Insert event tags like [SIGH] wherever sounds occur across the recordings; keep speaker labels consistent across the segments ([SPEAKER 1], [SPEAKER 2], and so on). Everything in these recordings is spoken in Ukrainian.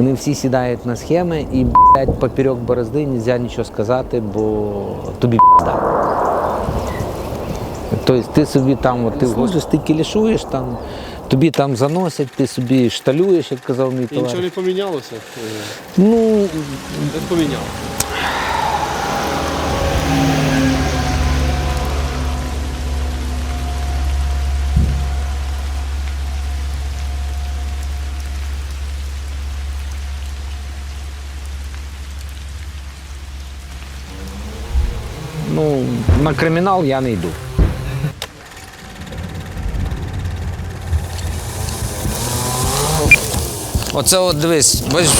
[SPEAKER 1] Вони всі сідають на схеми і блядь, папірок борозди не можна нічого сказати, бо тобі пізда. Тобто ти собі там, от, ти служиш, ти кілішуєш, там, тобі там заносять, ти собі шталюєш, як казав мій
[SPEAKER 2] І нічого не помінялося?
[SPEAKER 1] Ну,
[SPEAKER 2] Не поміняло.
[SPEAKER 1] Ну, на кримінал я не йду. Оце от дивись, бачиш.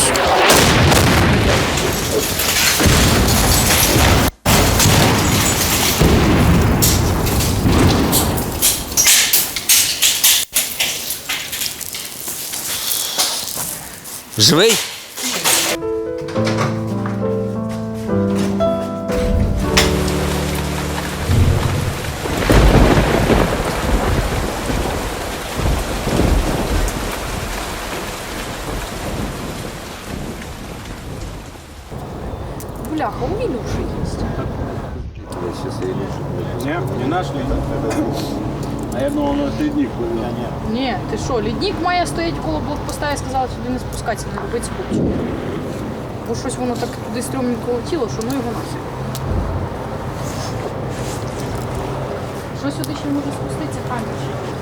[SPEAKER 1] Живий?
[SPEAKER 3] Бляха, у Милюши есть.
[SPEAKER 4] Не, не наш лідник. А я думав, воно лідник був.
[SPEAKER 3] Ні, ти що, лідник має стояти коло блокпоста і сказала сюди не спускатися, не робити скупчення. Бо щось воно так туди стрьомненько летіло, що ну його нафіг. Що сюди ще може спуститися камінь?
[SPEAKER 5] Средняя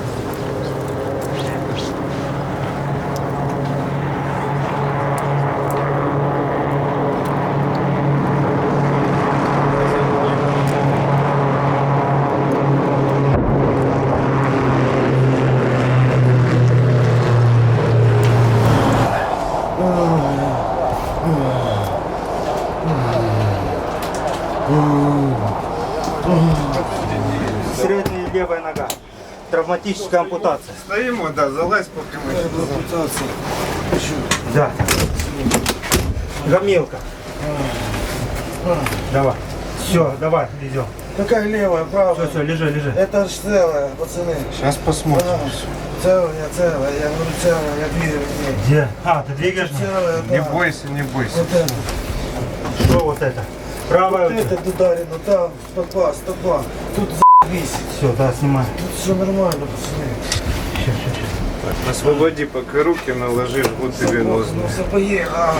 [SPEAKER 5] левая нога. Травматическая ампутация.
[SPEAKER 6] Стоїмо, да, залазь, поки ми.
[SPEAKER 5] Да. Гомелка. Давай. Все, давай, идем.
[SPEAKER 6] Какая левая,
[SPEAKER 5] Все,
[SPEAKER 6] правая?
[SPEAKER 5] все, лежи, лежи.
[SPEAKER 6] Это ж целая, пацаны.
[SPEAKER 4] Зараз посмотрим.
[SPEAKER 6] Целая, целая, я говорю целая, я двигаю.
[SPEAKER 5] Где? А, ты двигаешь?
[SPEAKER 6] Целая,
[SPEAKER 4] Не
[SPEAKER 6] да.
[SPEAKER 4] бойся, не бойся.
[SPEAKER 6] Вот это.
[SPEAKER 5] Что вот это? Правая.
[SPEAKER 6] Вот это ударено, там, стопа, стопа. Тут за***ись.
[SPEAKER 5] Все, да, снимай.
[SPEAKER 6] Тут все нормально, пацаны.
[SPEAKER 4] Освободи поки руки, наложи, жгут тебе
[SPEAKER 6] Ну, сапоги, а.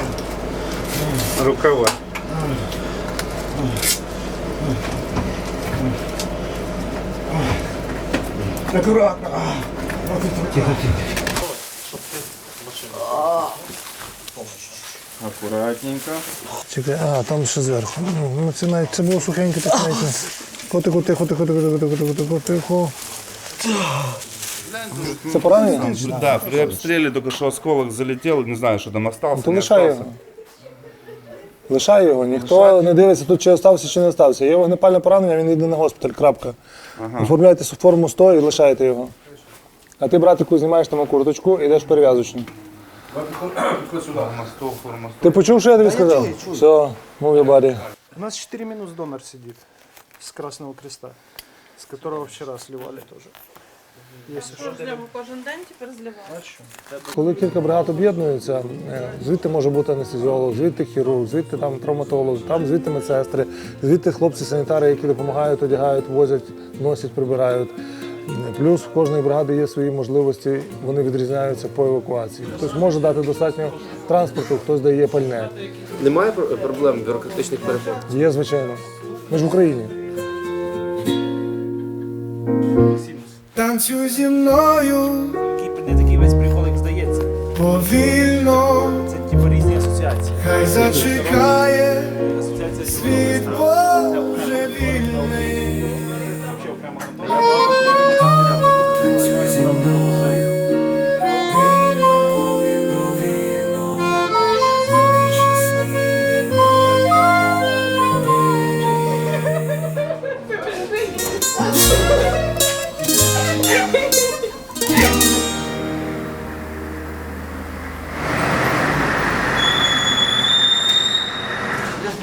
[SPEAKER 4] Рукава.
[SPEAKER 6] Аккуратно. Вот
[SPEAKER 5] Тихо, тихо.
[SPEAKER 4] Акуратненько.
[SPEAKER 7] Чекай, а, там ще зверху. Ну, Ну, це навіть це було сухеньке, так [LAUGHS] навіть. Тихо, тихо, тихо, тихо, тихо, тихо, тихо, тихо, тихо. Це поранення?
[SPEAKER 8] Да, при обстреле только что осколок залетел, не знаю, что там остался.
[SPEAKER 7] То
[SPEAKER 8] не
[SPEAKER 7] лишай його. Лишай його. Ніхто не дивиться тут, чи остався, чи не остався. Є вогнепальне поранення, він йде на госпіталь. Крапка. Оформляйте форму 100 і лишаєте його. А ти, братику, знімаєш там курточку і йдеш перев'язочну. Ти почув, що я тобі сказав? Все, move your body.
[SPEAKER 9] У нас 4 минус донор сидит с Красного Креста, с которого вчера сливали тоже.
[SPEAKER 3] Кожен день тепер зливають.
[SPEAKER 7] Коли кілька бригад об'єднуються, е, звідти може бути анестезіолог, звідти хірург, звідти там травматолог, там звідти медсестри, звідти хлопці-санітари, які допомагають, одягають, возять, носять, прибирають. Плюс в кожної бригади є свої можливості, вони відрізняються по евакуації. Хтось може дати достатньо транспорту, хтось дає пальне.
[SPEAKER 2] Немає про- проблем бюрократичних перепон?
[SPEAKER 7] Є, звичайно. Ми ж в Україні.
[SPEAKER 6] Танцюй зі мною
[SPEAKER 9] Не такий весь прикол, як здається.
[SPEAKER 6] повільно,
[SPEAKER 9] Це типу різні асоціації.
[SPEAKER 6] хай зачекає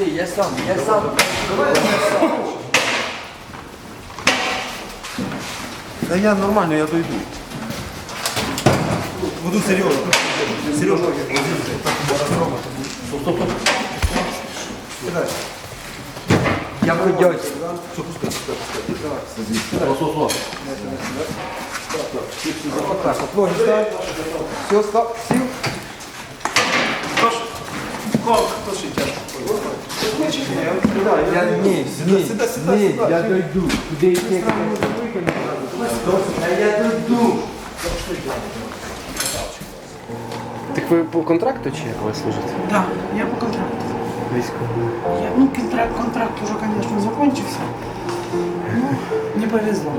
[SPEAKER 6] Подожди, я сам, я сам. Давай я сам.
[SPEAKER 5] Да я нормально, я дойду. Буду Сережа. Сережа.
[SPEAKER 6] Стоп,
[SPEAKER 10] стоп, стоп. Кидай.
[SPEAKER 11] Я буду делать. Все, пускай, пускай, пускай. Давай.
[SPEAKER 2] Вот
[SPEAKER 6] так, вот ложишь, да? Все, стоп, сил. Кош, кош, Я ні, ні, ні, я дойду. Куди йти? Та я дойду.
[SPEAKER 2] Так ви по контракту чи як ви служите?
[SPEAKER 12] Да, я по контракту. Я, ну, контракт, контракт уже, конечно, закончился. Ну, не повезло.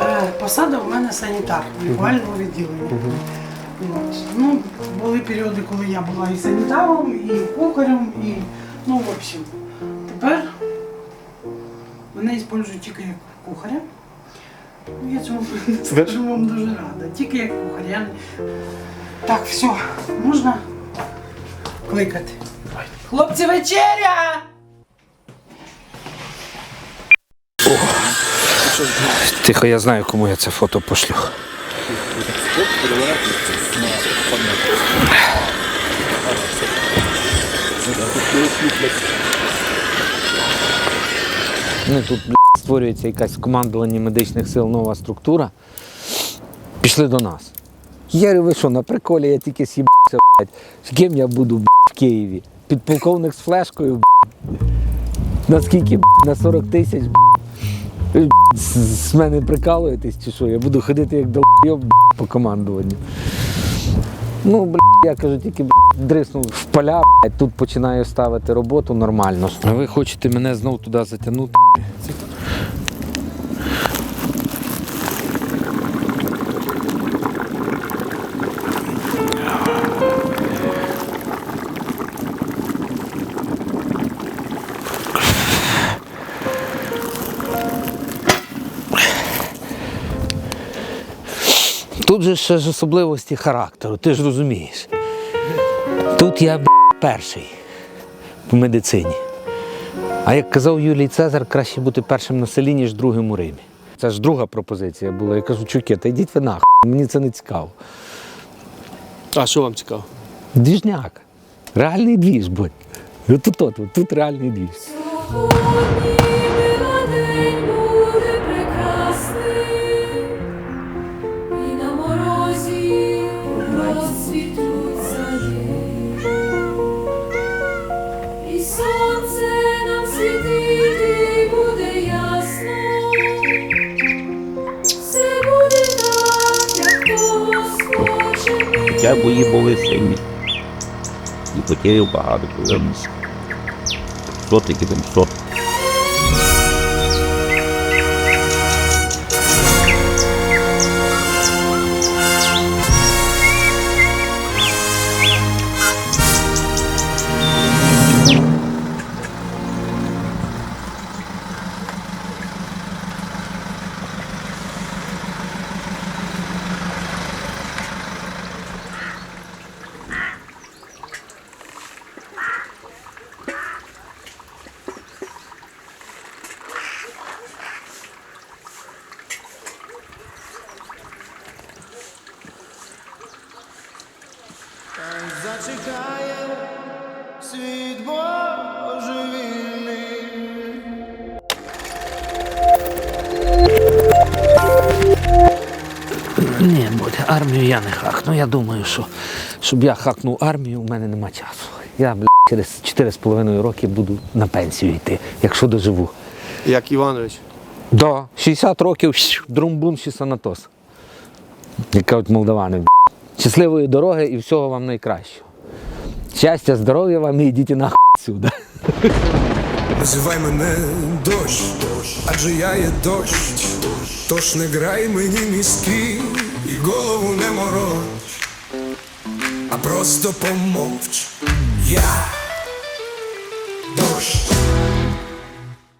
[SPEAKER 12] Е, посада в мене санітар лікувального відділення. От. Ну, були періоди, коли я була і санітаром, і кухарем, і ну, в общем. Тепер мене використовують тільки як кухаря. Ну, я цьому скажу вам дуже рада. Тільки як кухар. Я... Так, все, можна кликати. Хлопці, вечеря!
[SPEAKER 1] Тихо, я знаю, кому я це фото пошлю. Ну, тут створюється якась в командуванні медичних сил нова структура. Пішли до нас. Я говорю, ви що, на приколі я тільки с'їбався, блядь. З ким я буду блядь, в Києві? Підполковник з флешкою, блядь. Наскільки, блядь, на 40 тисяч, ви, з, мене прикалуєтесь чи що? Я буду ходити як долбойоб по командуванню. Ну, бля, я кажу, тільки блядь, дриснув в поля, блядь, тут починаю ставити роботу нормально. А ви хочете мене знову туди затягнути? Тут же ще ж особливості характеру, ти ж розумієш. Тут я б**, перший в медицині. А як казав Юлій Цезар, краще бути першим на селі, ніж другим у Римі. Це ж друга пропозиція була. Я кажу, чуки, та йдіть ви нахуй, мені це не цікаво.
[SPEAKER 2] А що вам цікаво?
[SPEAKER 1] Двіжняк. Реальний двіж, будь. Тут, тут, тут, тут реальний двіж.
[SPEAKER 13] Сонце нам світити буде ясно, все буде так, як того.
[SPEAKER 14] Хоча бої були сильні. І потерів багато. Сотики там.
[SPEAKER 6] Зачекає світ божевільний.
[SPEAKER 1] Ні, будь, армію я не хакну. Я думаю, що щоб я хакнув армію, у мене нема часу. Я бля, через 4,5 роки буду на пенсію йти, якщо доживу.
[SPEAKER 2] Як Іванович.
[SPEAKER 1] Да, 60 років друмбум чи санатос. Як кажуть молдавани. Щасливої дороги і всього вам найкращого. Щастя, здоров'я вам і йдіть нахуй сюди.
[SPEAKER 6] Називай мене дощ, адже я є дощ. Тож не грай мені мізки і голову не мороч, а просто помовч. Я дощ.